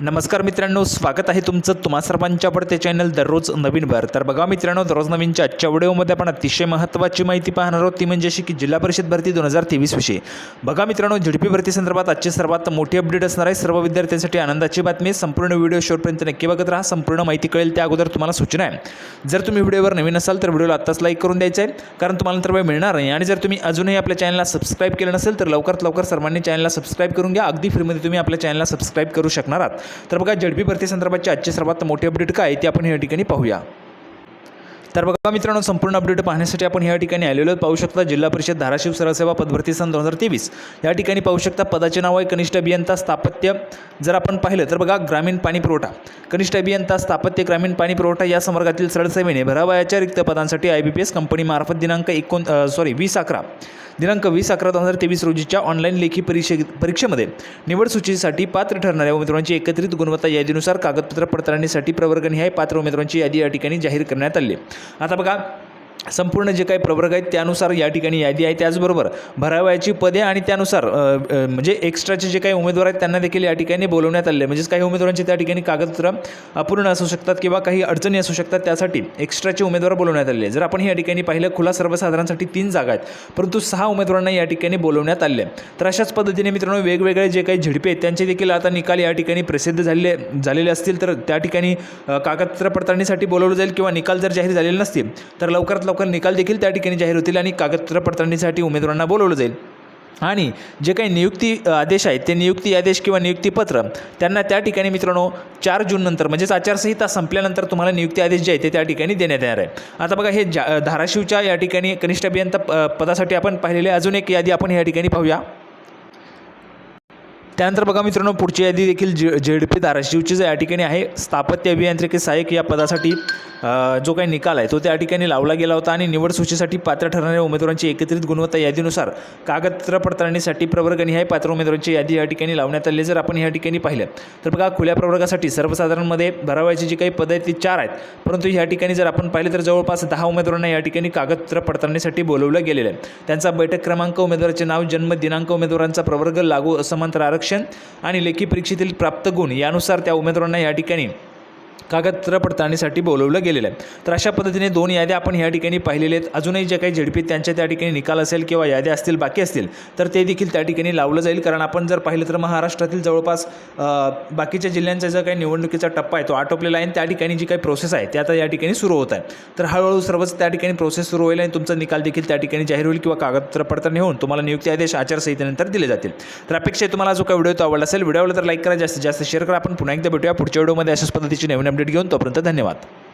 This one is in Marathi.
नमस्कार मित्रांनो स्वागत आहे तुमचं तुम्हा सर्वांच्या पडते चॅनल दररोज नवीन भर. तर बघा मित्रांनो दररोज नवीनच्या आजच्या व्हिडिओमध्ये आपण अतिशय महत्त्वाची माहिती पाहणार आहोत. ती म्हणजे अशी की जिल्हा परिषद भरती दोन हजार तेवीस विषयी. बघा मित्रांनो झडपी भरती संदर्भात आजची सर्वात मोठी अपडेट असणार आहे. सर्व विद्यार्थ्यांसाठी आनंदाची बातमी संपूर्ण व्हिडिओ शेवटपर्यंत नक्की बघत राहा. संपूर्ण माहिती कळेल त्या अगोदर तुम्हाला सूचना आहे. जर तुम्ही व्हिडिओवर नवीन असाल तर व्हिडिओला आत्ताच लाईक करून द्यायचं आहे. कारण तुम्हाला तर वेळ मिळणार नाही. आणि जर तुम्ही अजूनही आपल्या चॅनलला सबस्क्राईब केलं नसेल तर लवकरात लवकर सर्वांनी चॅनलला सबस्क्राईब करून घ्या. अगदी फ्रीमध्ये तुम्ही आपल्या चॅनलला सबस्क्राईब करू शकणार आहात. तर बघा झडपी भरती आजचे सर्वात मोठी अपडेट काय आहे ते आपण या ठिकाणी पाहूया. तर बघा मित्रांनो संपूर्ण अपडेट पाहण्यासाठी आपण या ठिकाणी आलेलो पाहू शकता जिल्हा परिषद धाराशिव सरसेवा पदभरती सन दोन हजार तेवीस. या ठिकाणी पाहू शकता पदाचे नाव आहे कनिष्ठ अभियंता स्थापत्य. जर आपण पाहिलं तर बघा ग्रामीण पाणी पुरवठा. कनिष्ठ अभियंता स्थापत्य ग्रामीण पाणी पुरवठा या संवर्गातील सरळ सेवेने भरावयाच्या रिक्त पदांसाठी आय बी पी एस कंपनीमार्फत दिनांक एकोण सॉरी वीस अकरा. दिनांक वीस अकरा दोन हजार तेवीस रोजीच्या ऑनलाईन लेखी परीक्षे परीक्षेमध्ये निवड सूचीसाठी पात्र ठरणाऱ्या उमेदवारांची एकत्रित गुणवत्ता यादीनुसार कागदपत्र पडताळणीसाठी प्रवर्गनिहाय पात्र उमेदवारांची यादी या ठिकाणी जाहीर करण्यात आली आहे. आता बघा संपूर्ण जे काही प्रवर्ग आहेत त्यानुसार या ठिकाणी यादी आहे. त्याचबरोबर भरावयाची पदे आणि त्यानुसार म्हणजे एक्स्ट्राचे जे काही उमेदवार आहेत त्यांना देखील या ठिकाणी बोलवण्यात आले म्हणजेच काही उमेदवारांची त्या ठिकाणी कागदपत्र अपूर्ण असू शकतात किंवा काही अडचणी असू शकतात त्यासाठी एक्स्ट्राचे उमेदवार बोलवण्यात आले जर आपण या ठिकाणी पाहिलं खुला सर्वसाधारणसाठी तीन जागा आहेत परंतु सहा उमेदवारांना या ठिकाणी बोलवण्यात आले तर अशाच पद्धतीने मित्रांनो वेगवेगळे जे काही झिडपे आहेत त्यांचे देखील आता निकाल या ठिकाणी प्रसिद्ध झालेले झालेले असतील. तर त्या ठिकाणी कागदपत्र पडताळणीसाठी बोलवलं जाईल किंवा निकाल जर जाहीर झालेले नसतील तर लवकरात लवकर निकाल देखील त्या ठिकाणी जाहीर होतील आणि कागदपत्र पडताळणीसाठी उमेदवारांना बोलवलं जाईल. आणि जे काही नियुक्ती आदेश आहेत ते नियुक्ती आदेश किंवा नियुक्तीपत्र त्यांना त्या ठिकाणी मित्रांनो चार जूननंतर म्हणजेच आचारसंहिता संपल्यानंतर तुम्हाला नियुक्ती आदेश जे आहे ते त्या ठिकाणी देण्यात येणार आहे. आता बघा हे जा धाराशिवच्या या ठिकाणी कनिष्ठ अभियंता प- पदासाठी आपण पाहिलेले अजून एक यादी आपण या ठिकाणी पाहूया. त्यानंतर बघा मित्रांनो पुढची यादी देखील जे झेड पी धाराशिवचीच या ठिकाणी आहे स्थापत्य अभियांत्रिकी सहाय्यक या पदासाठी जो काही निकाल आहे तो त्या ठिकाणी लावला गेला होता आणि निवड सूचीसाठी पात्र ठरणाऱ्या उमेदवारांची एकत्रित गुणवत्ता यादीनुसार कागदपत्र पडताळणीसाठी प्रवर्गनिहाय पात्र उमेदवारांची यादी या ठिकाणी लावण्यात आली जर आपण या ठिकाणी पाहिलं. तर बघा खुल्या प्रवर्गासाठी सर्वसाधारणमध्ये भरावायची जी काही पदं आहेत ती चार आहेत. परंतु या ठिकाणी जर आपण पाहिलं तर जवळपास दहा उमेदवारांना या ठिकाणी कागदपत्र पडताळणीसाठी बोलवलं गेलेलं आहे. त्यांचा बैठक क्रमांक उमेदवाराचे नाव जन्म दिनांक उमेदवारांचा प्रवर्ग लागू असमांतर आरक्षण आणि लेखी परीक्षेतील प्राप्त गुण यानुसार त्या उमेदवारांना या ठिकाणी कागदपत्र पडताळणीसाठी बोलवलं गेलेलं आहे. तर अशा पद्धतीने दोन याद्या आपण या ठिकाणी पाहिलेल्या आहेत. अजूनही जे काही झडपीत त्यांच्या त्या ठिकाणी निकाल असेल किंवा याद्या असतील बाकी असतील तर ते देखील त्या ठिकाणी लावलं जाईल. कारण आपण जर पाहिलं तर महाराष्ट्रातील जवळपास बाकीच्या जिल्ह्यांचा जो काही निवडणुकीचा टप्पा आहे तो आटोपलेला आहे आणि त्या ठिकाणी जी काही प्रोसेस आहे ते आता या ठिकाणी सुरू होत आहे. तर हळूहळू सर्वच त्या ठिकाणी प्रोसेस सुरू होईल आणि तुमचा निकाल देखील त्या ठिकाणी जाहीर होईल किंवा कागदपत्र पडताळणी होऊन तुम्हाला नियुक्ती आदेश आचारसंहितेनंतर दिले जातील. तर अपेक्षा आहे तुम्हाला जो काही व्हिडिओ तो आवडला असेल व्हिडिओला तर लाईक करा जास्तीत जास्त शेअर करा. आपण पुन्हा एकदा भेटूया पुढच्या व्हिडिओमध्ये अशाच पद्धतीची नवीन अपडेट घेऊन तोपर्यंत धन्यवाद.